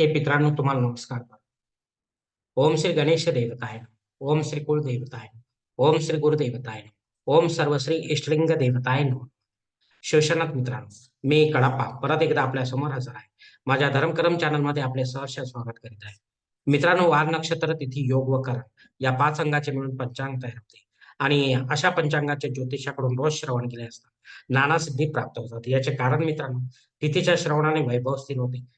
हे मित्रांनो तुम्हाला नमस्कार ओम श्री गणेश देवताय ओम श्री कुलदेवताय ओम श्री गुरुदेवताय ओम सर्वश्री इष्टलिंग देवताय नो शिवशनाथ मित्रांनो मी कडापा परत एकदा आपल्यासमोर हजर आहे. माझ्या धर्मकर्म चॅनलमध्ये आपले सहर्ष स्वागत करीत आहे. मित्रांनो वार नक्षत्र तिथी योग व करण या पाच अंगाचे मिळून पंचांग तयार होते. आणि अशा पंचांगाचे ज्योतिषाकडून रोज श्रवण केले असतात. नाना सिद्धी प्राप्त होतात. याचे कारण मित्रांनो तिथीच्या श्रवणाने वैभव स्थिर होते.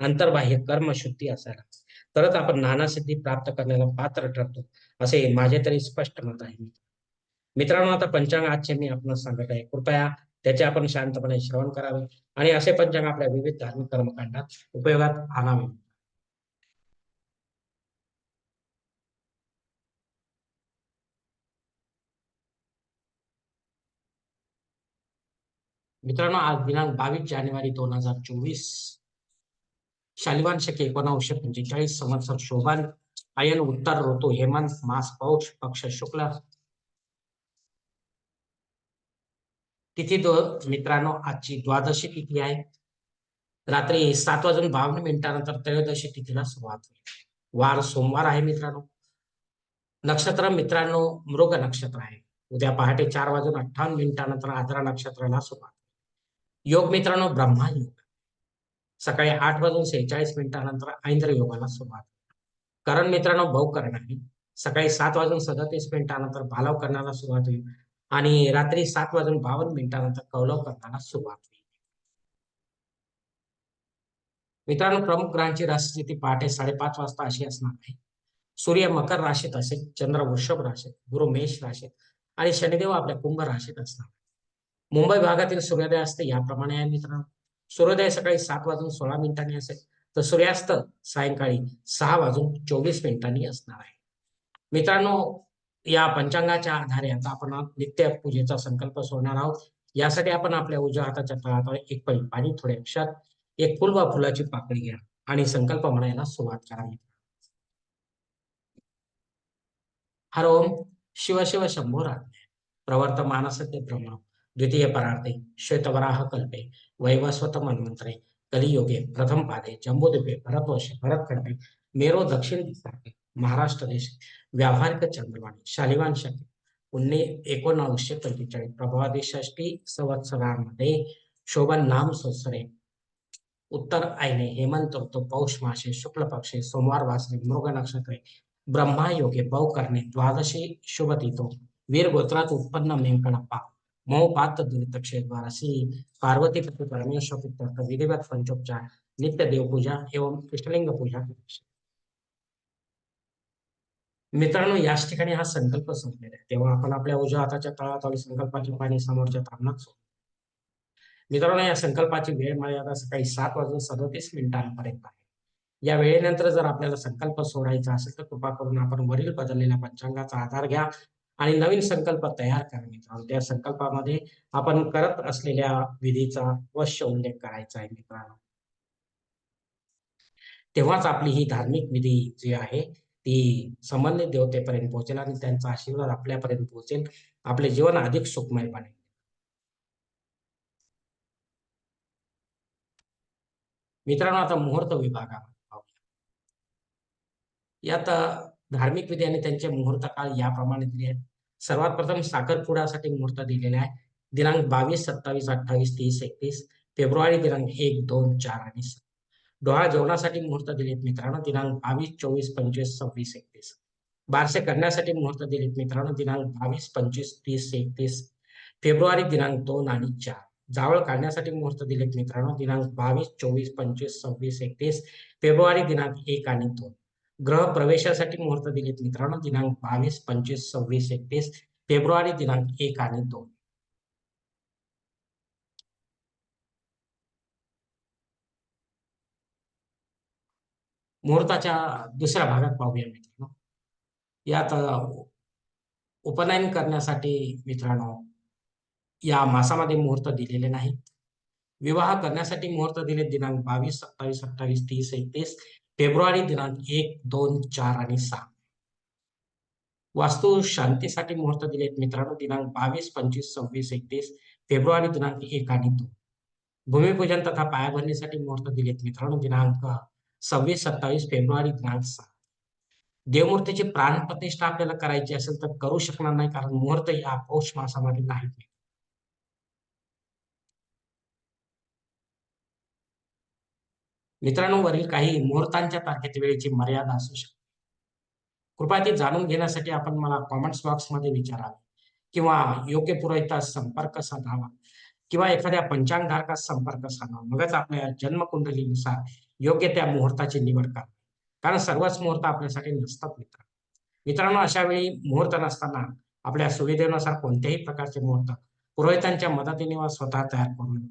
अंतर्बाह्य कर्मशुद्धी असायला. तरच आपण नानासिद्धी प्राप्त करण्याला पात्र ठरतो असे माझे तरी स्पष्ट मत आहे. मित्रांनो आता पंचांग आजचे मी आपण सांगत आहे. कृपया त्याचे आपण शांतपणे श्रवण करावे आणि असे पंचांग आपल्या विविध धार्मिक कर्मकांडात उपयोगात आणावे. मित्रांनो आज दिनांक बावीस जानेवारी दोन हजार चोवीस. शालिवान शके पंचेचाळीस संवत्सर शोभान आयन उत्तर ऋतू हेमंत मास पौष पक्ष शुक्ल. तिथी दो मित्रांनो आजची द्वादशी तिथी आहे. रात्री सात वाजून बावन्न मिनिटानंतर त्रयोदशी तिथीला सुरुवात होईल. वार सोमवार आहे मित्रांनो. नक्षत्र मित्रांनो मृग नक्षत्र आहे. उद्या पहाटे चार वाजून अठ्ठावन्न मिनिटानंतर आदरा नक्षत्राला सुरुवात योग मित्रांनो ब्रह्मा योग. सकाळी आठ वाजून सेहेचाळीस मिनिटानंतर ऐंद्र योगाला सुरुवात. कारण मित्रांनो भाऊ करण आहे. सकाळी सात वाजून सदतीस मिनिटानंतर भालाव करण्याला सुरुवात होईल आणि रात्री सात वाजून बावन्न मिनिटानंतर कौलव करण्याला सुरुवात होईल. मित्रांनो प्रमुख ग्रहांची राशीस्थिती पहाटे साडेपाच वाजता अशी असणार आहे. सूर्य मकर राशीत असेल चंद्र वृषभ राशीत गुरु मेष राशीत आणि शनिदेव आपल्या कुंभ राशीत असणार मुंबई भागातील सूर्योदय असते याप्रमाणे आहे मित्रांनो. सूर्योदय सकाळी सात वाजून सोळा मिनिटांनी असेल तर सूर्यास्त सायंकाळी सहा वाजून चोवीस मिनिटांनी असणार आहे. मित्रांनो या पंचांगाच्या आधारे आता आपण नित्य पूजेचा संकल्प सोडणार आहोत. यासाठी आपण आपल्या उजव्या हाताच्या तळात एक पै पाणी थोड्या अक्षात एक फुल वा फुलाची पाकळी घ्या आणि संकल्प म्हणायला सुरुवात करावी हर ओम शिव शिव शंभो प्रवर्त मानसते ब्रह्म. द्वितीय परार्थे श्वेतवराह कल्पे वैवस्वत मन्वंतरे कलियोगे प्रथम पादे जम्बूद्वीपे भरतवर्षे भरतखंडे मेरो दक्षिण दिशाके महाराष्ट्र देश व्यावहारिक चंद्रवाणी शालिवान शके उन्ने एकोणावीसशे पंचेचाळीस प्रभावादी षष्टी संवत्सरामध्ये शोभन नाम सोसरे उत्तर आयने हेमंत ऋतू पौष मासे शुक्ल पक्षे सोमवार वासरे मृग नक्षत्रे ब्रह्मा योगे बहु करणे द्वादशी शुभ तिथो वीर गोत्रात उत्पन्न मेंकणप्पा मोहपात द्वारा श्री पार्वती पति परमेश्वर विधिवत पंचोपचार नित्य देव पूजा एवं कृष्णलिंग पूजा. मित्रांनो याच ठिकाणी हा संकल्प संपलेला आहे. तेव्हा आपण आपल्या उजव्या हाताच्या तळात संकल्पाची पाणी समोरच्या तारणात मित्रांनो या संकल्पाची वेळ मर्यादा सकाळी सात वाजून सदतीस मिनिटांपर्यंत आहे. या वेळेनंतर जर आपल्याला संकल्प सोडायचा असेल तर कृपा करून आपण वरील बदललेल्या पंचांगाचा आधार घ्या. आणि नवीन संकल्प तयार करणे मित्रांनो. त्या संकल्पामध्ये आपण करत असलेल्या विधीचा अवश्य उल्लेख करायचा आहे मित्रांनो. तेव्हाच आपली ही धार्मिक विधी जी आहे ती संबंधित देवतेपर्यंत पोहोचेल आणि त्यांचा आशीर्वाद आपल्यापर्यंत पोहोचेल. आपले जीवन अधिक सुखमय बनेल. मित्रांनो आता मुहूर्त विभागामध्ये यात धार्मिक विधी आणि त्यांचे मुहूर्त काळ याप्रमाणे दिले आहेत. सर्वात प्रथम साखरपुड्यासाठी मुहूर्त दिलेला आहे. दिनांक बावीस सत्तावीस अठ्ठावीस तीस एकतीस फेब्रुवारी दिनांक एक दोन चार आणि डोळा जेवणासाठी मुहूर्त दिलेत मित्रांनो दिनांक बावीस चोवीस पंचवीस सव्वीस एकतीस. बारसे करण्यासाठी मुहूर्त दिलेत मित्रांनो दिनांक बावीस पंचवीस तीस एकतीस फेब्रुवारी दिनांक दोन आणि चार. जावळ काढण्यासाठी मुहूर्त दिलेत मित्रांनो दिनांक बावीस चोवीस पंचवीस सव्वीस एकतीस फेब्रुवारी दिनांक एक आणि दोन. ग्रह प्रवेशासाठी मुहूर्त दिलेत. मित्रांनो दिनांक बावीस पंचवीस सव्वीस एकतीस फेब्रुवारी दिनांक एक आणि दोन. मुहूर्ताच्या दुसऱ्या भागात पाहूया मित्रांनो. यात उपनयन करण्यासाठी मित्रांनो या मासामध्ये मुहूर्त दिलेले नाहीत. विवाह करण्यासाठी मुहूर्त दिले दिनांक बावीस सत्तावीस अठ्ठावीस तीस एकतीस फेब्रुवारी दिनांक एक दोन चार आणि सहा. वास्तू शांतीसाठी मुहूर्त दिलेत मित्रांनो दिनांक बावीस पंचवीस सव्वीस एकतीस फेब्रुवारी दिनांक एक आणि दोन. भूमिपूजन तथा पायाभरणीसाठी मुहूर्त दिलेत मित्रांनो दिनांक सव्वीस सत्तावीस फेब्रुवारी दिनांक सहा. देवमूर्तीची प्राणप्रतिष्ठा आपल्याला करायची असेल तर करू शकणार नाही कारण मुहूर्त या पौष मासामध्ये नाहीत. मित्रांनो वरील काही मुहूर्तांच्या तारखेत वेळेची मर्यादा असू शकते. कृपया ते जाणून घेण्यासाठी आपण मला कॉमेंट्स बॉक्समध्ये विचारावे. किंवा योग्य पुरोहितास संपर्क साधावा. किंवा एखाद्या पंचांगधारकास संपर्क साधावा. मगच आपल्या जन्मकुंडलीनुसार योग्य त्या मुहूर्ताची निवड करावी. कारण सर्वच मुहूर्त आपल्यासाठी नसतात मित्र. मित्रांनो अशा वेळी मुहूर्त नसताना आपल्या सुविधेनुसार कोणत्याही प्रकारचे मुहूर्त पुरोहितांच्या मदतीने स्वतः तयार करून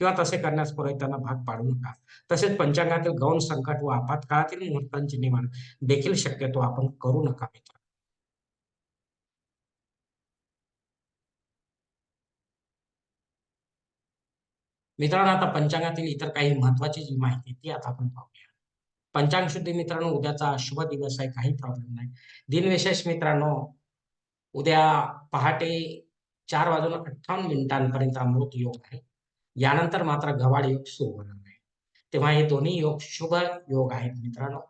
किंवा तसे करण्यास पुरोहितांना भाग पाडू नका. तसेच पंचांगातील गौण संकट व आपत्काळातील मुहूर्तांचे निर्माण देखील शक्यतो आपण करू नका मित्र. मित्रांनो आता पंचांगातील इतर काही महत्वाची जी माहिती ती आता आपण पाहूया. पंचांग शुद्धी मित्रांनो उद्याचा शुभ दिवस आहे काही प्रॉब्लेम नाही. दिनविशेष मित्रांनो उद्या पहाटे चार वाजून अठ्ठावन्न मिनिटांपर्यंत अमृत योग आहे. यानंतर मात्र गवाड योग सुरू होणार नाही. तेव्हा हे दोन्ही योग शुभ योग आहेत मित्रांनो.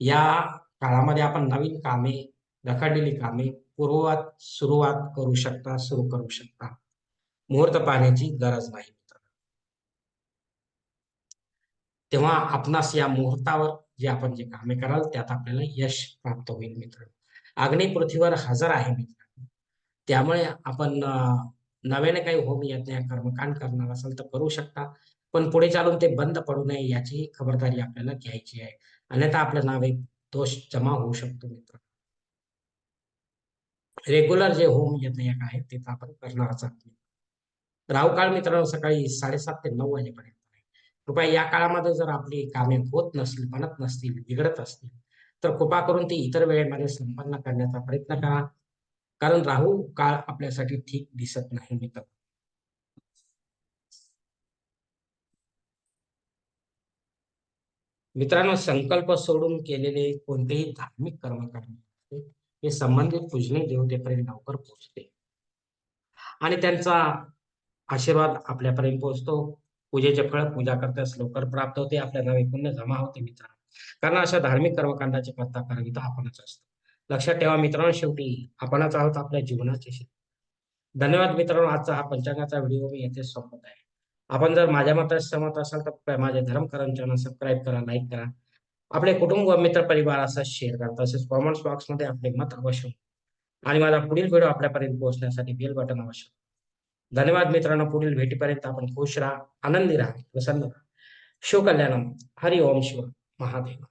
या काळामध्ये आपण नवीन कामे रखडलेली कामे पूर्ववत सुरुवात करू शकता सुरू करू शकता. मुहूर्त पाहण्याची गरज नाही मित्रांनो. तेव्हा आपणास या मुहूर्तावर जे आपण जे कामे कराल त्यात आपल्याला यश प्राप्त होईल मित्रांनो. अग्नि पृथ्वीवर हजर आहे मित्रांनो. त्यामुळे आपण नव्याने काही होम यज्ञ कर्मकांड करणार असेल तर करू शकता. पण पुढे चालून ते बंद पडू नये याचीही खबरदारी आपल्याला घ्यायची आहे. अन्यथा आपलं नावे दोष जमा होऊ शकतो मित्र. रेग्युलर जे होम यज्ञ आहेत ते तर आपण करणारच आहोत. राहू काळ मित्रांनो सकाळी साडेसात ते नऊ वाजेपर्यंत कृपया या काळामध्ये जर आपली कामे होत नसतील बनत नसतील बिघडत असतील तर कृपा करून ती इतर वेळेमध्ये संपन्न करण्याचा प्रयत्न करा. कारण राहू काळ आपल्यासाठी ठीक दिसत नाही मित्र. मित्रांनो संकल्प सोडून केलेले कोणतेही धार्मिक कर्मकांड करणे हे संबंधित पूजनी देवतेपर्यंत लवकर पोहोचते आणि त्यांचा आशीर्वाद आपल्यापर्यंत पोहोचतो पूजेचे फळ पूजा करताच लवकर प्राप्त होते. आपल्या नावे पुण्य जमा होते मित्रांनो. कारण अशा धार्मिक कर्मकांडाची पत्ता करावी तर आपणच असतो. लक्षात ठेवा मित्रांनो शेवटी आपणच आहोत आपल्या जीवनाचे शिल्प. धन्यवाद मित्रांनो आजचा हा पंचांगाचा व्हिडिओ मी येथे संपत आहे. आपण जर माझ्या मताशी सहमत असाल तर माझे धर्मकरण चॅनल सबस्क्राईब करा लाईक करा. आपले कुटुंब व मित्र परिवार असं शेअर करा. तसेच कॉमेंट्स बॉक्समध्ये आपले मत अवश्य. आणि माझा पुढील व्हिडिओ आपल्यापर्यंत पोहोचण्यासाठी बेल बटन अवश्य. धन्यवाद मित्रांनो पुढील भेटीपर्यंत आपण खुश राहा आनंदी राहा प्रसन्न राहा. शिवकल्याणम. हरि ओम शिव महादेव.